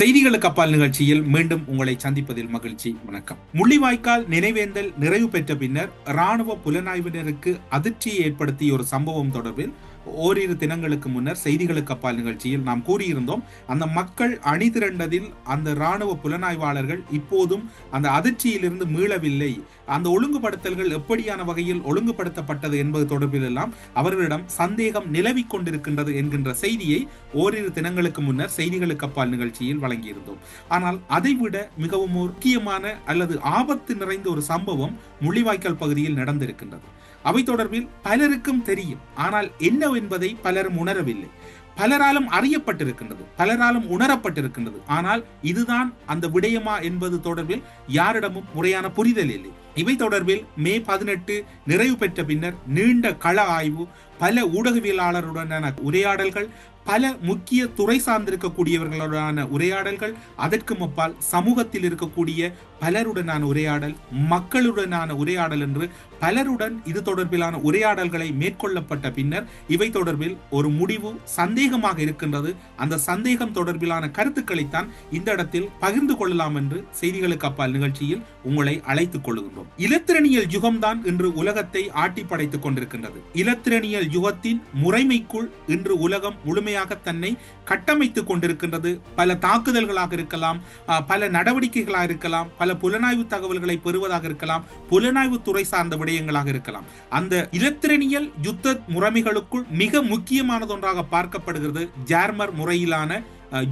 செய்திகளுக்கு அப்பால் நிகழ்ச்சியில் மீண்டும் உங்களை சந்திப்பதில் மகிழ்ச்சி. வணக்கம். முள்ளிவாய்க்கால் நினைவேந்தல் நிறைவு பெற்ற பின்னர் ராணுவ புலனாய்வினருக்கு அதிர்ச்சியை ஏற்படுத்திய ஒரு சம்பவம் தொடர்பில் ஓரிரு தினங்களுக்கு முன்னர் செய்திகளுக்கு அப்பால் நிகழ்ச்சியில் நாம் கூறியிருந்தோம். அந்த மக்கள் அணிதிரண்டதில் அந்த ராணுவ புலனாய்வாளர்கள் இப்போதும் அந்த அதிர்ச்சியிலிருந்து மீளவில்லை. அந்த ஒழுங்குபடுத்தல்கள் எப்படியான வகையில் ஒழுங்குபடுத்தப்பட்டது என்பது தொடர்பிலெல்லாம் அவர்களிடம் சந்தேகம் நிலவிக் கொண்டிருக்கின்றது என்கின்ற செய்தியை ஓரிரு தினங்களுக்கு முன்னர் செய்திகளுக்கு அப்பால் நிகழ்ச்சியில் வழங்கியிருந்தோம். ஆனால் அதைவிட மிகவும் முக்கியமான அல்லது ஆபத்து நிறைந்த ஒரு சம்பவம் முள்ளிவாய்க்கால் பகுதியில் நடந்திருக்கின்றது. அவை தொடர்பில் பலருக்கும் தெரியும். ஆனால் என்ன என்பதை பலரும் உணரவில்லை. பலராலும் அறியப்பட்டிருக்கின்றது. பலராலும் உணரப்பட்டிருக்கின்றது. ஆனால் இதுதான் அந்த விடயமா என்பது தொடர்பில் யாரிடமும் முறையான புரிதல் இல்லை. இவை தொடர்பில் மே பதினெட்டு நிறைவு பெற்ற பின்னர் நீண்ட கள ஆய்வு பல ஊடகவியலாளருடனான உரையாடல்கள் பல முக்கிய துறை சார்ந்திருக்கக்கூடியவர்களுடனான உரையாடல்கள் அதற்கு முப்பால் சமூகத்தில் இருக்கக்கூடிய பலருடனான உரையாடல் மக்களுடனான உரையாடல் என்று பலருடன் இது தொடர்பிலான உரையாடல்களை மேற்கொள்ளப்பட்ட பின்னர் இவை தொடர்பில் ஒரு முடிவு சந்தேகமாக இருக்கின்றது. அந்த சந்தேகம் தொடர்பிலான கருத்துக்களைத்தான் இந்த இடத்தில் பகிர்ந்து கொள்ளலாம் என்று செய்திகளுக்கு அப்பால் நிகழ்ச்சியில் உங்களை அழைத்துக் கொள்கின்றோம். இலத்திரனியல் யுகம்தான் இன்று உலகத்தை ஆட்டி படைத்துக் கொண்டிருக்கின்றது. இலத்திரனியல் யுகத்தின் முறைமைக்குள் இன்று உலகம் முழுமையாக தன்னை கட்டமைத்து கொண்டிருக்கின்றது. பல தாக்குதல்களாக இருக்கலாம் பல நடவடிக்கைகளாக இருக்கலாம் பல புலனாய்வு தகவல்களை பெறுவதாக இருக்கலாம் புலனாய்வு துறை சார்ந்த விடயங்களாக இருக்கலாம். அந்த இலத்திரனியல் யுத்த முறைமைகளுக்குள் மிக முக்கியமானதொன்றாக பார்க்கப்படுகிறது ஜார்மர் முறையிலான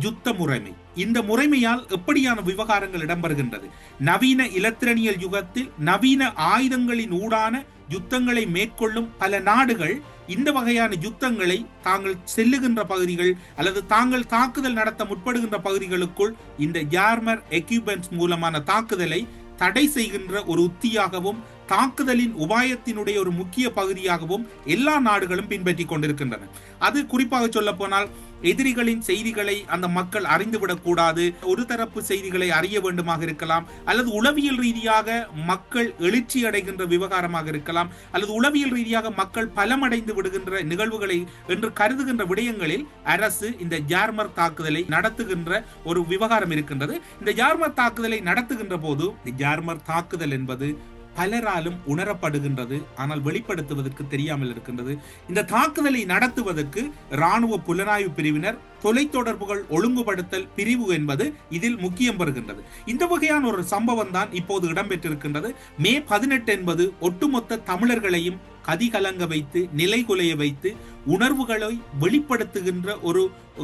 யுத்த முறைமை. இந்த முறைமையால் எப்படியான விவகாரங்கள் இடம்பெறுகின்றது? நவீன இலத்திரனியல் யுகத்தில் நவீன ஆயுதங்களின் ஊடான யுத்தங்களை மேற்கொள்ளும் பல நாடுகள் இந்த வகையான யுத்தங்களை தாங்கள் செல்லுகின்ற பகுதிகள் அல்லது தாங்கள் தாக்குதல் நடத்த முற்படுகின்ற பகுதிகளுக்குள் இந்த ஜார்மர் எக்யூப்மெண்ட்ஸ் மூலமான தாக்குதலை தடை செய்கின்ற ஒரு உத்தியாகவும் தாக்குதலின் உபாயத்தினுடைய ஒரு முக்கிய பகுதியாகவும் எல்லா நாடுகளும் பின்பற்றி கொண்டிருக்கின்றன. அது குறிப்பாக சொல்ல போனால் எதிரிகளின் செய்திகளை அந்த மக்கள் அறிந்துவிடக் கூடாது ஒரு தரப்பு செய்திகளை அறிய வேண்டுமாக இருக்கலாம் அல்லது உளவியல் ரீதியாக மக்கள் எழுச்சி அடைகின்ற விவகாரமாக இருக்கலாம் அல்லது உளவியல் ரீதியாக மக்கள் பலமடைந்து விடுகின்ற நிகழ்வுகளை என்று கருதுகின்ற விடயங்களில் அரசு இந்த ஜார்மர் தாக்குதலை நடத்துகின்ற ஒரு விவகாரம் இருக்கின்றது. இந்த ஜார்மர் தாக்குதலை நடத்துகின்ற போது ஜார்மர் தாக்குதல் என்பது பலராலும் உணரப்படுகின்றது ஆனால் வெளிப்படுத்துவதற்கு தெரியாமல் இருக்கின்றது. இந்த தாக்குதலை நடத்துவதற்கு ராணுவ புலனாய்வு பிரிவினர் தொலைத்தொடர்புகள் ஒழுங்குபடுத்தல் பிரிவு என்பது இதில் முக்கியம் பெறுகின்றது. இந்த வகையான ஒரு சம்பவம் தான் இப்போது இடம்பெற்றிருக்கின்றது. மே பதினெட்டு என்பது ஒட்டுமொத்த தமிழர்களையும் கதிகலங்க வைத்து நிலைகுலைய வைத்து உணர்வுகளை வெளிப்படுத்துகின்ற ஒரு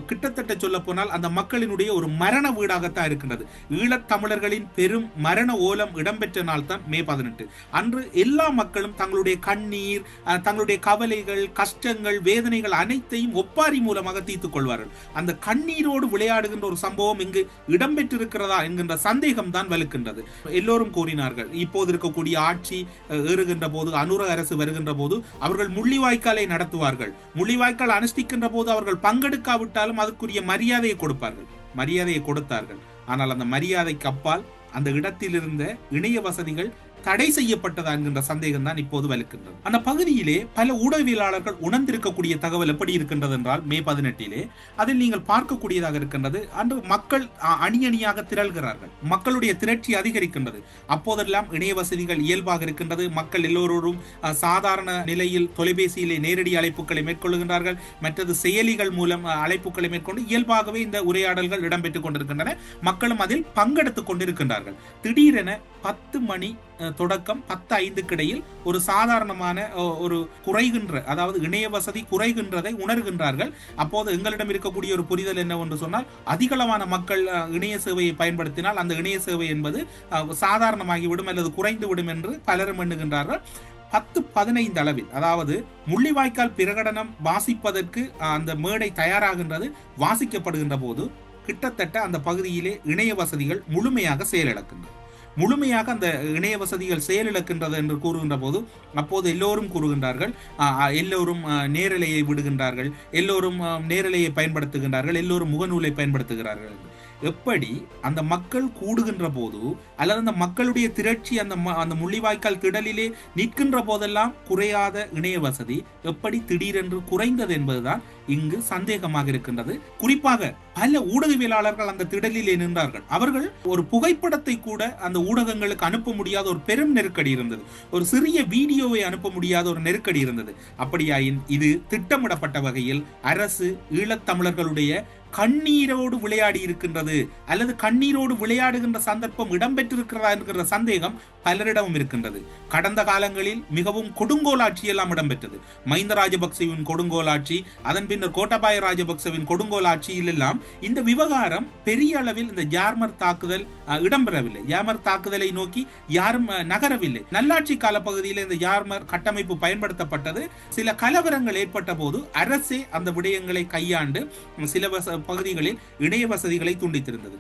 கிட்டத்தட்ட சொல்ல போனால் அந்த மக்களினுடைய ஒரு மரண வீடாகத்தான் இருக்கின்றது. ஈழத் தமிழர்களின் பெரும் மரண ஓலம் இடம்பெற்ற நாள் தான் மே பதினெட்டு. அன்று எல்லா மக்களும் தங்களுடைய கண்ணீர் தங்களுடைய கவலைகள் கஷ்டங்கள் வேதனைகள் அனைத்தையும் ஒப்பாரி மூலமாக தீர்த்துக் கொள்வார்கள். அந்த கண்ணீரோடு விளையாடுகின்ற ஒரு சம்பவம் இங்கு இடம்பெற்றிருக்கிறதா என்கின்ற சந்தேகம் தான் வலுக்கின்றது. எல்லோரும் கூறினார்கள் இப்போது இருக்கக்கூடிய ஆட்சி அஹ், ஏறுகின்ற போது அனுர அரசு வருகின்ற போது அவர்கள் முள்ளிவாய்க்காலை நடத்துவார்கள். முள்ளிவாய்க்கால் அனுஷ்டிக்கின்ற போது அவர்கள் பங்கெடுக்காவிட்டாலும் அதுக்குரிய மரியாதையை கொடுப்பார்கள். மரியாதையை கொடுத்தார்கள். ஆனால் அந்த மரியாதைக்கு அப்பால் அந்த இடத்தில் இருந்த இணைய வசதிகள் தடை செய்யப்பட்டதா என்கின்ற சந்தேகம் தான் இப்போது வலுக்கின்றது. அந்த பகுதியிலே பல ஊடகவியலாளர்கள் உணர்ந்திருக்கக்கூடிய தகவல் எப்படி இருக்கின்றது என்றால் மே பதினெட்டிலே அதில் நீங்கள் பார்க்கக்கூடியதாக இருக்கின்றது. அன்று மக்கள் அணி அணியாக திரள்கிறார்கள். மக்களுடைய திரட்சி அதிகரிக்கின்றது. அப்போதெல்லாம் இணைய வசதிகள் இயல்பாக இருக்கின்றது. மக்கள் எல்லோரோடும் சாதாரண நிலையில் தொலைபேசியிலே நேரடி அழைப்புகளை மேற்கொள்கின்றார்கள். மற்றது செயலிகள் மூலம் அழைப்புகளை மேற்கொண்டு இயல்பாகவே இந்த உரையாடல்கள் இடம்பெற்றுக் கொண்டிருக்கின்றன. மக்களும் அதில் பங்கெடுத்துக் கொண்டிருக்கின்றார்கள். திடீரென பத்து மணி தொடக்கம் பத்து ஐந்துக்கிடையில் ஒரு சாதாரணமான ஒரு குறைகின்ற அதாவது இணைய வசதி குறைகின்றதை உணர்கின்றார்கள். அப்போது எங்களிடம் இருக்கக்கூடிய ஒரு புரிதல் என்னவென்று சொன்னால் அதிகளவான மக்கள் இணைய சேவையை பயன்படுத்தினால் அந்த இணைய சேவை என்பது சாதாரணமாகிவிடும் அல்லது குறைந்து விடும் என்று பலரும் எண்ணுகின்றார்கள். பத்து பதினைந்து அளவில் அதாவது முள்ளிவாய்க்கால் பிரகடனம் வாசிப்பதற்கு அந்த மேடை தயாராகின்றது வாசிக்கப்படுகின்ற போது கிட்டத்தட்ட அந்த பகுதியிலே இணைய வசதிகள் முழுமையாக செயலிழக்கின்றன. முழுமையாக அந்த இணைய வசதிகள் செயலிழக்கின்றது என்று கூறுகின்ற போது அப்போது எல்லோரும் கூறுகின்றார்கள் எல்லோரும் நேரலையை விடுகின்றார்கள் எல்லோரும் நேரலையை பயன்படுத்துகின்றார்கள் எல்லோரும் முகநூலை பயன்படுத்துகிறார்கள். எப்படி அந்த மக்கள் கூடுகின்ற போது அல்லது அந்த மக்களுடைய திரட்சி அந்த ம- அந்த முள்ளிவாய்க்கால் திடலிலே நிற்கின்ற போதெல்லாம் குறையாத இணைய வசதி எப்படி திடீரென்று குறைந்தது என்பதுதான் இங்கு சந்தேகமாக இருக்கின்றது. குறிப்பாக பல ஊடகவியலாளர்கள் அந்த திடலிலே நின்றார்கள். அவர்கள் ஒரு புகைப்படத்தை கூட அந்த ஊடகங்களுக்கு அனுப்ப முடியாத ஒரு பெரும் நெருக்கடி இருந்தது. ஒரு சிறிய வீடியோவை அனுப்ப முடியாத ஒரு நெருக்கடி இருந்தது. அப்படியாயின் இது திட்டமிடப்பட்ட வகையில் அரசு ஈழத்தமிழர்களுடைய கண்ணீரோடு விளையாடி இருக்கின்றது அல்லது கண்ணீரோடு விளையாடுகின்ற சந்தர்ப்பம் இடம்பெற்றிருக்கிறதா என்கிற சந்தேகம் பலரிடமும் இருக்கின்றது. கடந்த காலங்களில் மிகவும் கொடுங்கோலாட்சி எல்லாம் இடம்பெற்றது. மஹிந்த ராஜபக்சேவின் கொடுங்கோலாட்சி அதன் பின்னர் கோட்டபாய ராஜபக்சவின் கொடுங்கோலாட்சியில் எல்லாம் இந்த விவகாரம் பெரிய அளவில் இந்த ஜார்மர் தாக்குதல் இடம்பெறவில்லை. ஜார்மர் தாக்குதலை நோக்கி யாரும் நகரவில்லை. நல்லாட்சி கால பகுதியில் இந்த ஜார்மர் கட்டமைப்பு பயன்படுத்தப்பட்டது. சில கலவரங்கள் ஏற்பட்ட போது அரசே அந்த விடயங்களை கையாண்டு சில வச- பகுதிகளில் இணைய வசதிகளை துண்டித்திருந்தது.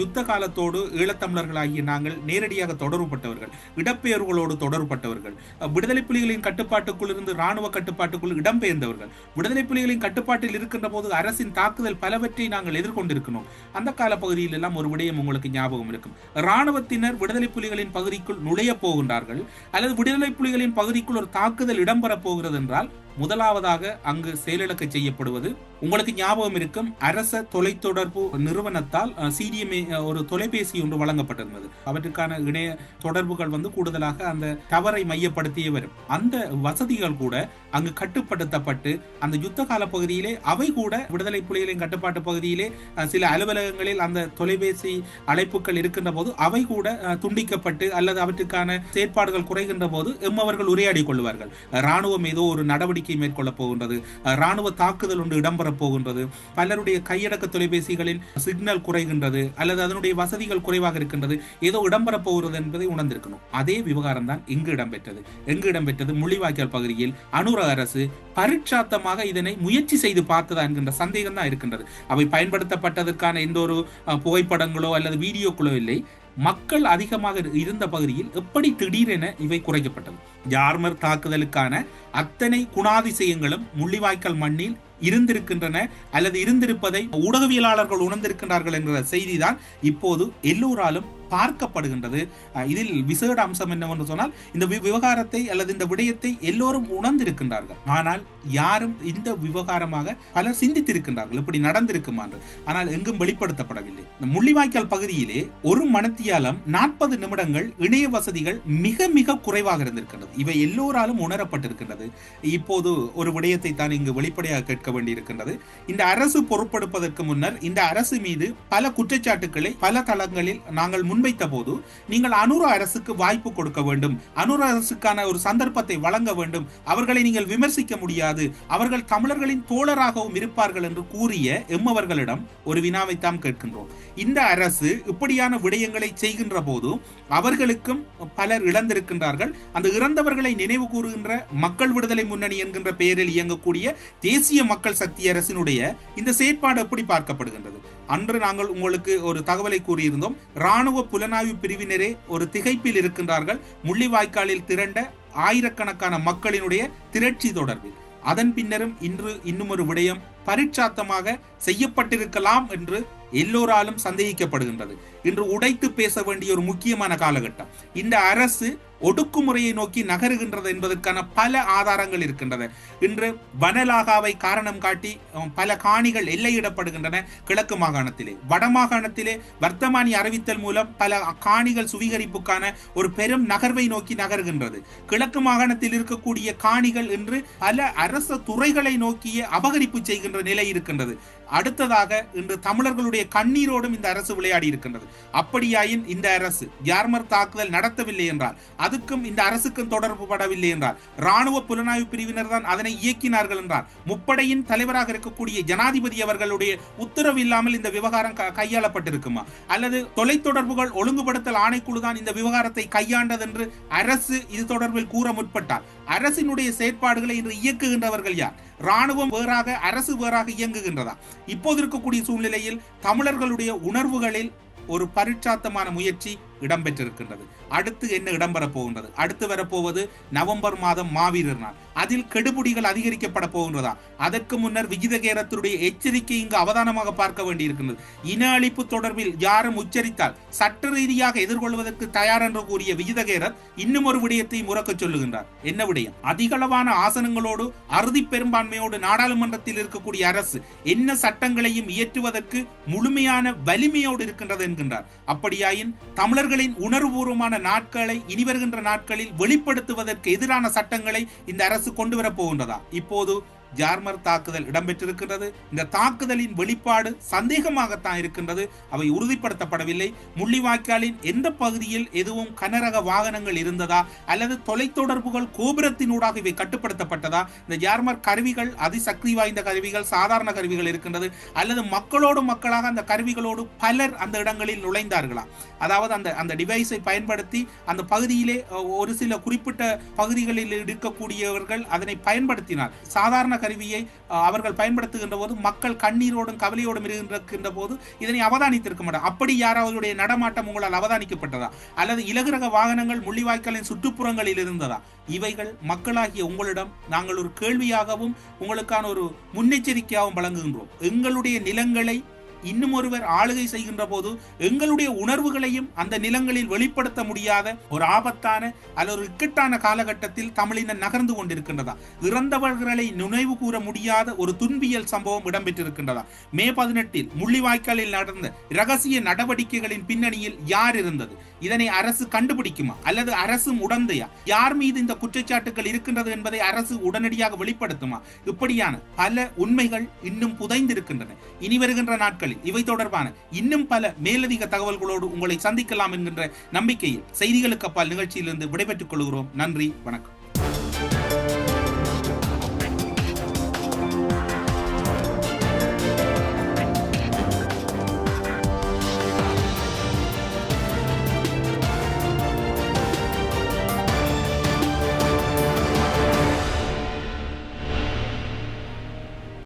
யுத்த காலத்தோடு ஈழத்தமிழர்களாகிய நாங்கள் நேரடியாக தொடர்புபட்டவர்கள் இடப்பெயர்வுகளோடு தொடர்புபட்டவர்கள் விடுதலை புலிகளின் கட்டுப்பாட்டுக்குள் இருந்து இராணுவ கட்டுப்பாட்டுக்குள் இடம்பெயர்ந்தவர்கள். விடுதலை புலிகளின் கட்டுப்பாட்டில் இருக்கின்ற போது அரசின் தாக்குதல் பலவற்றை நாங்கள் எதிர்கொண்டிருக்கணும் அந்த கால பகுதியில் எல்லாம் ஒரு விடயம் உங்களுக்கு ஞாபகம் இருக்கும். இராணுவத்தினர் விடுதலை புலிகளின் பகுதிக்குள் நுழைய போகின்றார்கள். அல்லது விடுதலை புலிகளின் பகுதிக்குள் ஒரு தாக்குதல் இடம்பெறப் போகிறது என்றால் முதலாவதாக அங்கு செயலிழக்க செய்யப்படுவது. உங்களுக்கு ஞாபகம் இருக்கும் அரச தொலைத்தொடர்பு நிறுவனத்தால் சிடிஎம்ஏ ஒரு தொலைபேசி ஒன்று வழங்கப்பட்டிருந்தது. அவற்றுக்கான இணைய தொடர்புகள் வந்து கூடுதலாக அந்த டவரை மையப்படுத்தியே வரும். அந்த வசதிகள் கூட அங்கு கட்டுப்படுத்தப்பட்டு அந்த யுத்த கால பகுதியிலே அவை கூட விடுதலை புலிகளின் கட்டுப்பாட்டு பகுதியிலே சில அலுவலகங்களில் அந்த தொலைபேசி அழைப்புகள் இருக்கின்ற போது அவை கூட துண்டிக்கப்பட்டு அல்லது அவற்றுக்கான செயற்பாடுகள் குறைகின்ற போது எம்மவர்கள் உரையாடி கொள்வார்கள். ராணுவம் ஏதோ ஒரு நடவடிக்கை நடவடிக்கை மேற்கொள்ளப் போகின்றது. ராணுவ தாக்குதல் ஒன்று இடம்பெறப் போகின்றது. பலருடைய கையடக்க தொலைபேசிகளின் சிக்னல் குறைகின்றது அல்லது அதனுடைய வசதிகள் குறைவாக இருக்கின்றது. ஏதோ இடம்பெறப் போகிறது என்பதை உணர்ந்திருக்கணும். அதே விவகாரம் தான் இங்கு இடம்பெற்றது. எங்கு இடம்பெற்றது? முள்ளிவாய்க்கால் பகுதியில் அனுர அரசு பரிட்சாத்தமாக இதனை முயற்சி செய்து பார்த்ததா என்கின்ற சந்தேகம் தான் இருக்கின்றது. அவை பயன்படுத்தப்பட்டதற்கான எந்த ஒரு புகைப்படங்களோ அல்லது வீடியோக்களோ இல்லை. மக்கள் அதிகமாக இருந்த பகுதியில் எப்படி திடீரென இவை குறைக்கப்பட்டது? ஜார்மர் தாக்குதலுக்கான அத்தனை குணாதிசயங்களும் முள்ளிவாய்க்கால் மண்ணில் இருந்திருக்கின்றன அல்லது இருந்திருப்பதை ஊடகவியலாளர்கள் உணர்ந்திருக்கின்றார்கள் என்ற செய்திதான் இப்போது எல்லோராலும் பார்க்கப்படுகின்றது. இதில் விசேட அம்சம் என்னவென்று சொன்னால் இந்த விவகாரத்தை அல்லது இந்த விடயத்தை எல்லோரும் உணர்ந்திருக்கின்றார்கள். ஆனால் யாரும் இந்த விவகாரமாக பலர் சிந்தித்திருக்கின்றார்கள். இப்படி நடந்திருக்குமா என்று ஆனால் எங்கும் வெளிப்படுத்தப்படவில்லை. இந்த முள்ளிவாய்க்கால் பகுதியிலே ஒரு மனத்தியாலம் நாற்பது நிமிடங்கள் இணைய வசதிகள் மிக மிக குறைவாக இருந்திருக்கின்றது. இவை எல்லோராலும் உணரப்பட்டிருக்கின்றது. இப்போது ஒரு விடயத்தை தான் இங்கு வெளிப்படையாக கேட்க வேண்டியிருக்கின்றது. இந்த அரசு பொறுப்பெடுப்பதற்கு முன்னர் இந்த அரசு மீது பல குற்றச்சாட்டுக்களை பல தளங்களில் நாங்கள் முன் முன்வைத்த போது நீங்கள் அனுர அரசுக்கு வாய்ப்பு கொடுக்க வேண்டும். அனுர அரசுக்கான ஒரு சந்தர்ப்பத்தை வழங்க வேண்டும். அவர்களை நீங்கள் விமர்சிக்க முடியாது. அவர்கள் தமிழர்களின் தோழராகவும் இருப்பார்கள் என்று கூறிய எம்மவர்களிடம் ஒரு வினாவைத்தான் கேட்கின்றோம். இந்த அரசு இப்படியான விடயங்களை செய்கின்ற போது அவர்களுக்கும் பலர் இழந்திருக்கின்றார்கள். அந்த இறந்தவர்களை நினைவு கூறுகின்ற மக்கள் விடுதலை முன்னணி என்கின்ற பெயரில் இயங்கக்கூடிய தேசிய மக்கள் சக்தி அரசினுடைய இந்த செயற்பாடு எப்படி பார்க்கப்படுகின்றது? அன்று நாங்கள் உங்களுக்கு ஒரு தகவலை கூறியிருந்தோம். ராணுவ புலனாய்வு பிரிவினரே ஒரு திகைப்பில் இருக்கின்றார்கள். முள்ளிவாய்க்காலில் திரண்ட ஆயிரக்கணக்கான மக்களினுடைய திரட்சி தொடர்பில். அதன் பின்னரும் இன்று இன்னும் ஒரு விடயம் பரீட்சாத்தமாக செய்யப்பட்டிருக்கலாம் என்று எல்லோராலும் சந்தேகிக்கப்படுகின்றது. இன்று உடைத்து பேச வேண்டிய ஒரு முக்கியமான காலகட்டம். இந்த அரசு ஒடுக்குமுறையை நோக்கி நகருகின்றது என்பதற்கான பல ஆதாரங்கள் இருக்கின்றன. இன்று வனலாகாவை காரணம் காட்டி பல காணிகள் எல்லையிடப்படுகின்றன கிழக்கு மாகாணத்திலே. வடமாகாணத்திலே வர்த்தமானி அறிவித்தல் மூலம் பல காணிகள் சுவீகரிப்புக்கான ஒரு பெரும் நகர்வை நோக்கி நகர்கின்றது. கிழக்கு மாகாணத்தில் இருக்கக்கூடிய காணிகள் இன்று பல அரச துறைகளை நோக்கிய அபகரிப்பு செய்கின்ற நிலை இருக்கின்றது. அடுத்ததாக இன்று தமிழர்களுடைய கண்ணீரோடும் இந்த அரசு விளையாடி இருக்கின்றது. அப்படியாயின் இந்த அரசு யார்மர் தாக்குதல் நடத்தவில்லை என்றால் அதுக்கும் இந்த அரசுக்கும் தொடர்பு படவில்லை என்றால் ராணுவ புலனாய்வு பிரிவினர் தான் அதனை இயக்கினார்கள் என்றால் முப்படையின் தலைவராக இருக்கக்கூடிய ஜனாதிபதி அவர்களுடைய உத்தரவு இல்லாமல் இந்த விவகாரம் க- கையாளப்பட்டிருக்குமா? அல்லது தொலைத்தொடர்புகள் ஒழுங்குபடுத்தல் ஆணைக்குழு தான் இந்த விவகாரத்தை கையாண்டது என்று அரசு இது தொடர்பில் கூற முற்பட்டால் அரசினுடைய செயற்பாடுகளை இன்று இயக்குகின்றவர்கள் யார்? ராணுவம் வேறாக அரசு வேறாக இயங்குகின்றதா? இப்போது இருக்கக்கூடிய சூழ்நிலையில் தமிழர்களுடைய உணர்வுகளில் ஒரு பரீட்சாத்தமான முயற்சி இடம்பெற்றிருக்கின்றது. அடுத்து என்ன இடம்பெறப் போகின்றது? அடுத்து வரப்போவது நவம்பர் மாதம் மாவீரர் நாள். அதில் கெடுபிடிகள் அதிகரிக்கப்பட போகின்றதா? அதற்கு முன்னர் விகிதகேரத்தினுடைய எச்சரிக்கை இங்கு அவதானமாக பார்க்க வேண்டியிருக்கின்றது. இன அழிப்பு தொடர்பில் யாரும் உச்சரித்தால் சட்ட ரீதியாக எதிர்கொள்வதற்கு தயார் என்று கூறிய விகிதகேரர் இன்னும் ஒரு விடயத்தை முறக்க சொல்லுகின்றார். என்ன விடயம்? அதிகளவான ஆசனங்களோடு அறுதி பெரும்பான்மையோடு நாடாளுமன்றத்தில் இருக்கக்கூடிய அரசு என்ன சட்டங்களையும் இயற்றுவதற்கு முழுமையான வலிமையோடு இருக்கின்றது என்கின்றார். அப்படியாயின் அவர்களின் உணர்வுபூர்வமான நாட்களை இனி வருகின்ற நாட்களில் வெளிப்படுத்துவதற்கு எதிரான சட்டங்களை இந்த அரசு கொண்டு வரப்போகின்றதா இப்போது ஜார்மர் தாக்குதல் இடம்பெற்றிருக்கின்றது. இந்த தாக்குதலின் வெளிப்பாடு சந்தேகமாகத்தான் இருக்கின்றது. அவை உறுதிப்படுத்தப்படவில்லை. முள்ளிவாய்க்காலின் எந்த பகுதியில் எதுவும் கனரக வாகனங்கள் இருந்ததா? அல்லது தொலைத்தொடர்புகள் கோபுரத்தினூடாக இவை கட்டுப்படுத்தப்பட்டதா? இந்த ஜார்மர் கருவிகள் அதிசக்தி வாய்ந்த கருவிகள் சாதாரண கருவிகள் இருக்கின்றது. அல்லது மக்களோடு மக்களாக அந்த கருவிகளோடு பலர் அந்த இடங்களில் நுழைந்தார்களா? அதாவது அந்த அந்த டிவைஸை பயன்படுத்தி அந்த பகுதியிலே ஒரு சில குறிப்பிட்ட பகுதிகளில் இருக்கக்கூடியவர்கள் அதனை பயன்படுத்தினார் சாதாரண கருவியை அவர்கள் பயன்படுத்துகின்ற போது மக்கள் கண்ணீரோடும் கவலையோடும் இருக்கின்ற போது இதனை அவதானித்திருக்க மாட்டார். அப்படி யாராவதுடைய நடமாட்டம் உங்களால் அவதானிக்கப்பட்டதா? அல்லது இலகுரக வாகனங்கள் முள்ளிவாய்க்காலின் சுற்றுப்புறங்களில் இருந்ததா? இவைகள் மக்களாகிய உங்களிடம் நாங்கள் ஒரு கேள்வியாகவும் உங்களுக்கான ஒரு முன்னெச்சரிக்கையாகவும் வழங்குகின்றோம். எங்களுடைய நிலங்களை இன்னும் ஒருவர் ஆளுகை செய்கின்ற போது எங்களுடைய உணர்வுகளையும் அந்த நிலங்களில் வெளிப்படுத்த முடியாத ஒரு ஆபத்தான அல்லது ஒரு இக்கட்டான காலகட்டத்தில் தமிழினம் நகர்ந்து கொண்டிருக்கின்றதா? இறந்தவர்களை நினைவு கூற முடியாத ஒரு துன்பியல் சம்பவம் இடம்பெற்றிருக்கின்றதா? மே பதினெட்டில் முள்ளிவாய்க்காலில் நடந்த இரகசிய நடவடிக்கைகளின் பின்னணியில் யார் இருந்தது? இதனை அரசு கண்டுபிடிக்குமா? அல்லது அரசும் உடந்தையா? யார் மீது இந்த குற்றச்சாட்டுகள் இருக்கின்றது என்பதை அரசு உடனடியாக வெளிப்படுத்துமா? இப்படியான பல உண்மைகள் இன்னும் புதைந்திருக்கின்றன. இனி வருகின்ற நாட்களில் இவை தொடர்பான இன்னும் பல மேலதிக தகவல்களோடு உங்களை சந்திக்கலாம் என்கின்ற நம்பிக்கையில் செய்திகளுக்கு அப்பால் நிகழ்ச்சியிலிருந்து விடைபெற்றுக் கொள்கிறோம். நன்றி வணக்கம்.